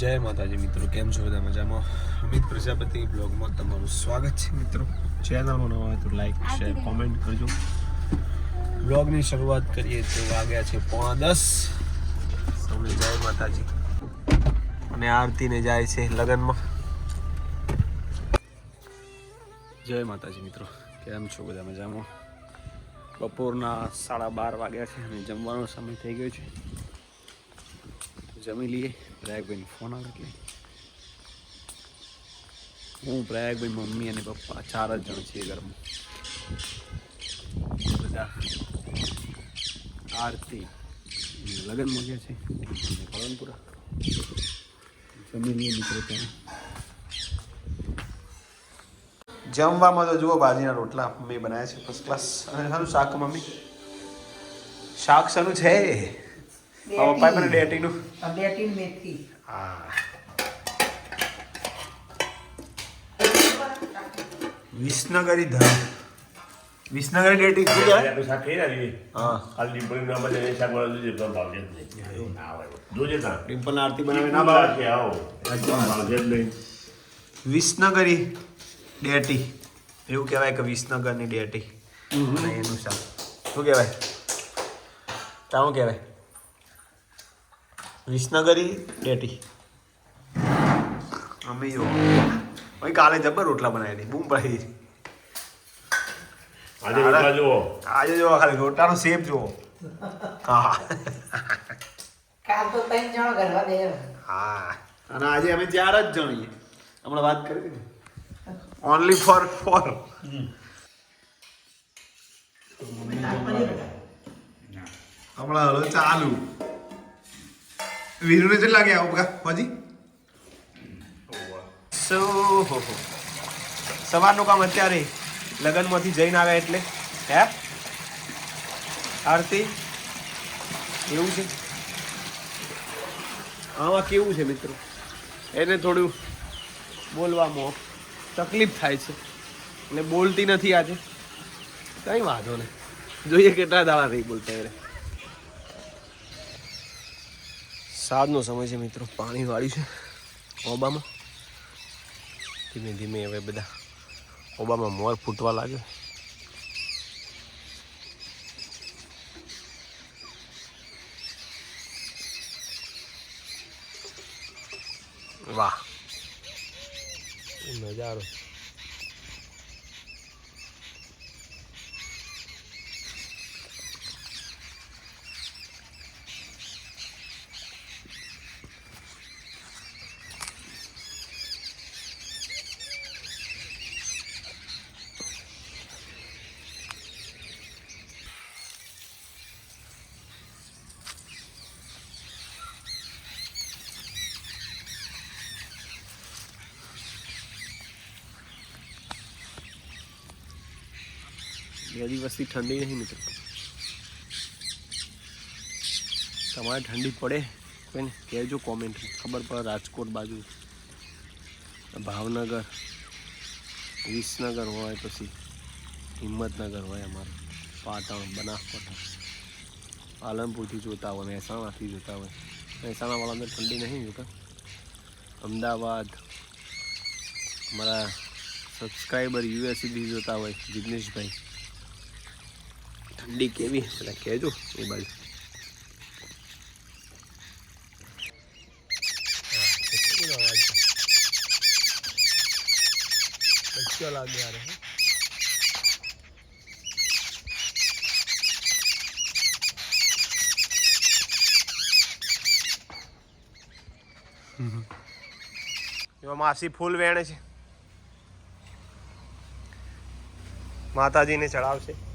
જય માતાજી મિત્રો કેમ છો બધા મજામાં? અમિત પ્રજાપતિ બ્લોગમાં તમારું સ્વાગત છે મિત્રો. ચેનલમાં નવા હોય તો લાઈક શેર કોમેન્ટ કરજો. બ્લોગની શરૂઆત કરીએ તો વાગ્યા છે પોણા દસ. સૌને જય માતાજી. અને આરતીને જાય છે લગ્નમાં. જય માતાજી મિત્રો કેમ છો બધા મજામાં? બપોરના સાડા બાર વાગ્યા છે અને જમવાનો સમય થઈ ગયો છે. જમી લઈએ પ્રયાગભાઈ ફોન આવે એટલે હું પ્રયાગભાઈ મમ્મી અને પપ્પા ચાર જ જણ છીએ ઘરમાં બધા આરતી લગ્ન મળ્યા છે પાલનપુરા જમી લઈએ મિત્રો ત્યાં જમવામાં તો જુઓ બાજરીના રોટલા મમ્મી બનાવ્યા છે ફર્સ્ટ ક્લાસ અને શાનું શાક મમ્મી શાક શાનું છે આ પપ્પાએ મને ડેટીનું બેટીન. મેથી હા. વિસનગરી ધામ. વિસનગરી ડેટી શું કહેવાય? તો શાક ખાઈ રહ્યા હા. કાલ ડીપડી ના બને એ શાક વાળા જોજે પણ ભાવજે જ નહીં. ના હોય. જોજે ના. ડિમ્પલ આરતી બનાવી ના ભાવે. કે આવો. ભાવજે જ નહીં. વિસનગરી ડેટી એવું કહેવાય કે વિસનગરની ડેટી અને એનું શાક શું કહેવાય? તારું કહેવાય? વિસનગરી ટેટી. અમે જો. ભાઈ કાલે જબર રોટલા બનાવી બૂમ પડી. આજે રોટલા જુઓ. આજે જો ખાલી રોટલાનો શેપ જુઓ. હા. કાલ તો ત્રણ જણો કરવા દે હા. અને આજે અમે ચાર જ જણીએ. હમણાં વાત કરી ને ઓનલી ફોર ફોર હમણાં હલો ચાલુ. વીરુને કેટલા ગયા આવું? કા હજી સો, હો હો. સવારનું કામ અત્યારે લગ્નમાંથી જઈને આવ્યા એટલે, હે? આરતી એવું છે? આમાં કેવું છે મિત્રો? એને થોડું બોલવામાં તકલીફ થાય છે. એટલે બોલતી નથી આજે. કંઈ વાંધો નહીં. જોઈએ કેટલા દાડા નહીં બોલતા એને. સાંજનો સમય છે મિત્રો. પાણી વાળ્યું છે ઓબામાં. ધીમે ધીમે હવે બધા ઓબામાં મોર ફૂટવા લાગ્યો. વાહ. નજારો. બે દિવસથી ઠંડી નહીં મિત્રો તમારે ઠંડી પડે કોઈને કહેજો કોમેન્ટ ખબર પડે રાજકોટ બાજુ ભાવનગર વિસનગર હોય પછી હિંમતનગર હોય અમારું પાટણ બનાસકાંઠા પાલનપુરથી જોતા હોય મહેસાણાથી જોતા હોય મહેસાણાવાળા અંદર ઠંડી નહીં જોતા અમદાવાદ અમારા સબસ્ક્રાઈબર યુએસસીથી જોતા હોય જિગ્નેશભાઈ ઠંડી કેવી? એટલે કહેજો એ બાજુ. માસી ફૂલ વેણે છે. માતાજીને ચડાવશે.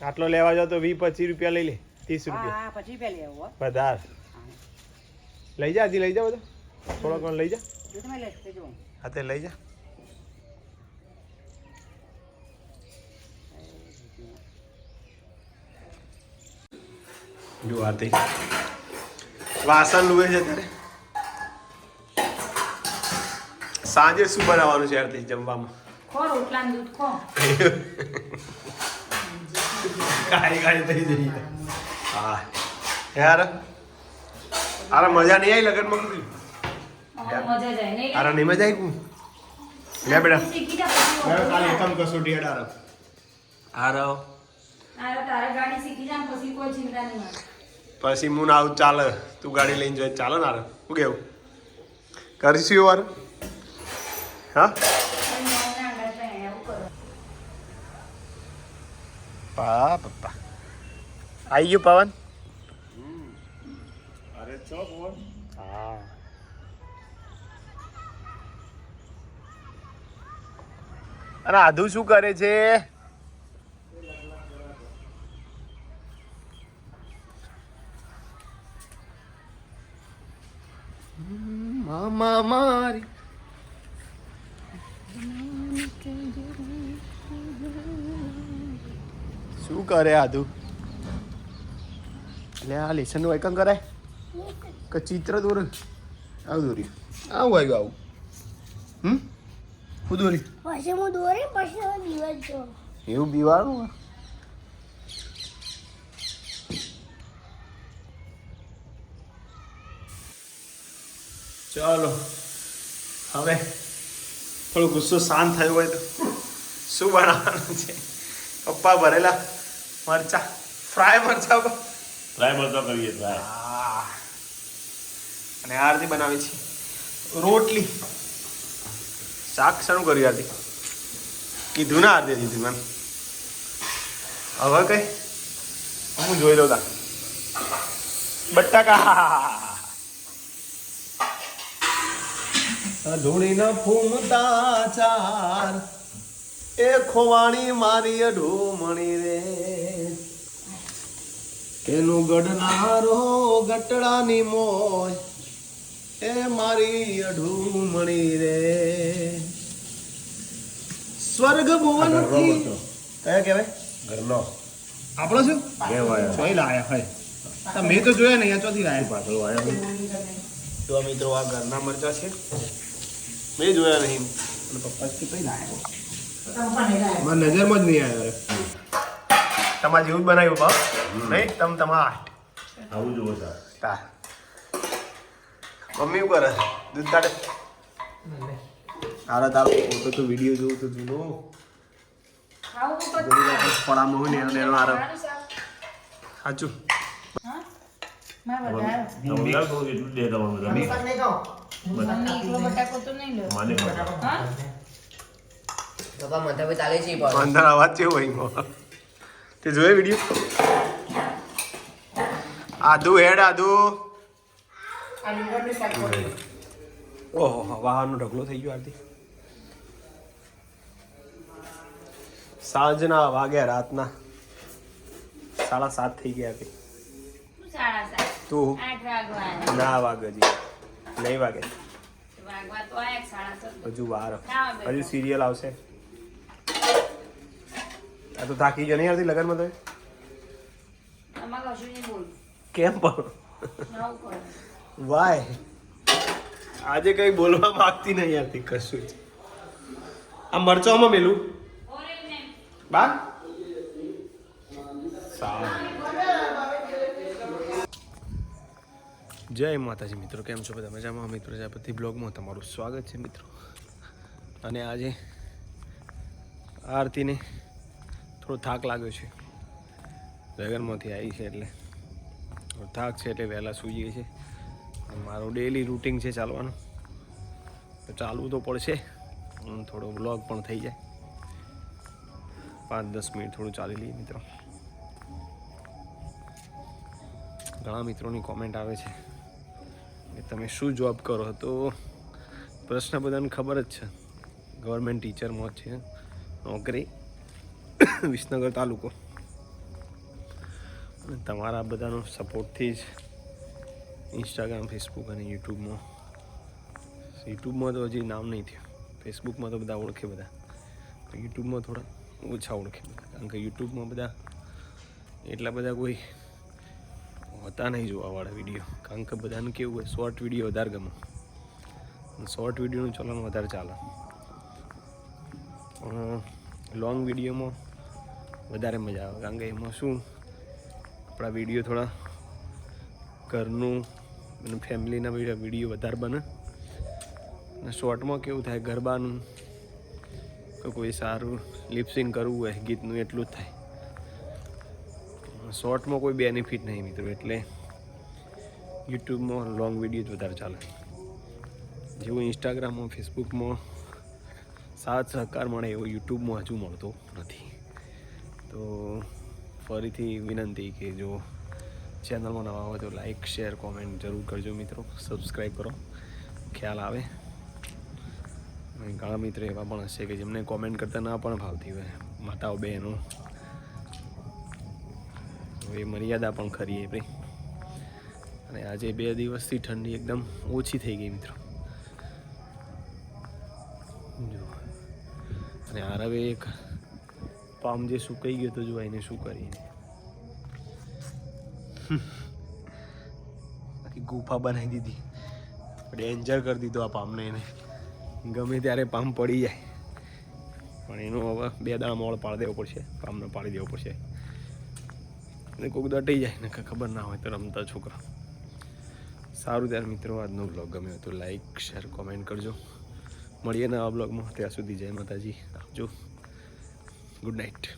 આટલો લેવા જાવ તો વીસ પચીસ રૂપિયા લઈ લે ત્રીસ રૂપિયા. પેલી આવું વધાર લઈ જા હજી લઈ જા બધો. થોડો ઘણો લઈ જા. હા તે લઈ જા. જો આરતી વાસણ લુએ છે ત્યારે સાંજે શું બનાવવાનું છે યારથી જમવામાં? ખો રોટલા દૂધ ખો. કાળી કાળી થઈ જઈ હા. યાર અરે મજા નહીં આવી લગનમાં કુદી અમારે મજા નહીં મજા આવી કું લે બેટા. શીખી જા પછી કાલે એકમ કસોટી હેડ આરો આરો આરે તારે ગાડી શીખી જા પછી કોઈ ચિંતા નહીં મારે. પછી હું ના આવું ચાલે. તું ગાડી લઈને જોઈએ ચાલે ને આરે શું કેવું? કરીશું વાર? હા કોઈ મોં ના આગળ જાય એવું કરો પા પપ્પા આવી ગયું પવન? અરે હા. અને આધુ શું કરે છે? મામા મારી. શું કરે આધુ એટલે આ લેસનનું એકમ કરાય. કે ચિત્ર દોર આવું દોરી આવું આવ્યું આવું. હમ? હું દોરી પછી હું દોરી પછી એવું બીવાળું? ચાલો હવે થોડો ગુસ્સો શાંત થયો હોય તો શું બનાવવાનું છે? પપ્પા ભરેલા. મરચા. ફ્રાય મરચા ફ્રાય મરચા કરીએ ટ્રાય આ. અને આરતી બનાવી છે. રોટલી. શાક શરૂ કર્યું આરતી. કીધું ના આરતી દીધું મેમ હવે કઈ? હું જોઈ લઉં તા. બટાકા. ધૂણીના ફૂમતા ચાર એ ખોવાણી મારી અઢોમણી રે. એનું ગડનારો ગટડાની મોય એ મારી અઢુમણી રે. સ્વર્ગ ભુવન કયા કહેવાય? ઘરનો. આપણો શું? કહેવાય જોઈ લાયા હોય. મેં તો જોયા નહીં ચોથી લાયા પાછળ આવ્યો તો મિત્રો આ ઘરના મરચા છે. મેં જોયા નહીં. અને પપ્પા કઈ લાયા મારા નજરમાં જ નહીં આવ્યો તમારે જેવું જ બનાવ્યું ભાવ નહીં તમ તમાર આવું જુઓ તાર. તા મમ્મી શું કરે દૂધ કાઢે. તારા તારો ફોટો તો વીડિયો જોઉં તો જૂનો ખાવું તો ને એનો એનો આરો સાચું. હા? મારે વધારે. તમે યાર કહું એટલું જ દે તમારું તમે મને એકલો બટાકો તો નહીં લો માને કહો. હા? પપ્પા મને તો ચાલે છે પણ. અંદર અવાજ કેવો હોય? તે જોયો વીડિયો આદુ હેડ આદુ. ઓહો વાહનનો ઢગલો થઈ ગયો આરતી. સાંજના વાગ્યા રાતના. સાડા સાત થઈ ગયા સાત? તું? ના વાગે હજી. નહીં વાગે. હજુ વાર. હજુ સિરિયલ આવશે. આ તો થાકી ગયો નહીં આવતી લગનમાં તો તમારે કશું નહીં બોલ. કેમ પણ વાય આજે કઈ બોલવા માંગતી નહીં આવતી કશું. જ આ મરચામાં મેલું. બા? જય માતાજી મિત્રો કેમ છો બધા? મજામાં? અમિત પ્રજાપતિ બ્લોગમાં તમારું સ્વાગત છે મિત્રો. અને આજે આરતીને થોડો થાક લાગ્યો છે. લગનમાંથી આવી છે એટલે. થાક છે એટલે વહેલા સૂઈ ગઈ છે. મારું ડેલી રૂટિન છે ચાલવાનું. તો ચાલવું તો પડશે. થોડો બ્લોગ પણ થઈ જાય. પાંચ દસ મિનિટ થોડું ચાલી લઈએ મિત્રો. ઘણા મિત્રોની કોમેન્ટ આવે છે કે તમે શું જોબ કરો તો પ્રશ્ન બધાને ખબર જ છે. ગવર્મેન્ટ ટીચરમાં જ છે. નોકરી વિસનગર તાલુકો. અને તમારા બધાનો સપોર્ટથી જ ઇન્સ્ટાગ્રામ ફેસબુક અને યુટ્યુબમાં યુટ્યુબમાં તો હજી નામ નહીં થયું. ફેસબુકમાં તો બધા ઓળખે બધા. યુટ્યુબમાં થોડા ઓછા ઓળખે બધા. કારણ કે યુટ્યુબમાં બધા એટલા બધા કોઈ હોતા નહીં જોવાવાળા વીડિયો કારણ કે બધાને કેવું હોય શોર્ટ વીડિયો વધારે ગમે. શોર્ટ વિડીયોનું ચલણ વધારે ચાલે. લોંગ વિડીયોમાં વધારે મજા આવે. કારણ કે એમાં શું, આપણા વીડિયો થોડા ઘરનું અને ફેમિલીના વીડિયો વધારે બને. અને શોર્ટમાં કેવું થાય, ગરબાનું કે કોઈ સારું લિપસિંગ કરવું હોય, ગીતનું એટલું જ થાય. શોર્ટમાં કોઈ બેનિફિટ નહીં મિત્રો, એટલે યુટ્યુબમાં લોંગ વીડિયો જ વધારે ચાલે. જેવું ઇન્સ્ટાગ્રામમાં ફેસબુકમાં સાથ સહકાર મળે, એવો યુટ્યુબમાં હજુ મળતો નથી. તો ફરીથી વિનંતી કે જો ચેનલમાં નવા હોય તો લાઈક શેર કોમેન્ટ જરૂર કરજો મિત્રો. સબસ્ક્રાઈબ કરો. ખ્યાલ આવે. ઘણા મિત્રો એવા પણ હશે કે જેમને કોમેન્ટ કરતા ના પણ ભાવતી હોય. માતાઓ, બહેનો. એ મર્યાદા પણ ખરી એ ભાઈ. અને આજે બે દિવસથી ઠંડી એકદમ ઓછી થઈ ગઈ મિત્રો. અને આ હવે એક પામ જે સુકાઈ ગયો તો જો એને શું કરીને. આખી ગુફા બનાવી દીધી. ડેન્જર કરી દીધો આ પામને એને. ગમે ત્યારે પામ પડી જાય. પણ એનો હવે બે દાણા મોળ પાડી દેવો પડશે. પામને પાડી દેવો પડશે. અને કોઈક દટી જાય. ને ખબર ના હોય તો રમતા છોકરા. સારું ત્યારે મિત્રો, આજનો બ્લોગ ગમ્યો તો લાઈક શેર કોમેન્ટ કરજો. મળીએ નવા બ્લોગમાં ત્યાં સુધી જય માતાજી. આવજો. Good night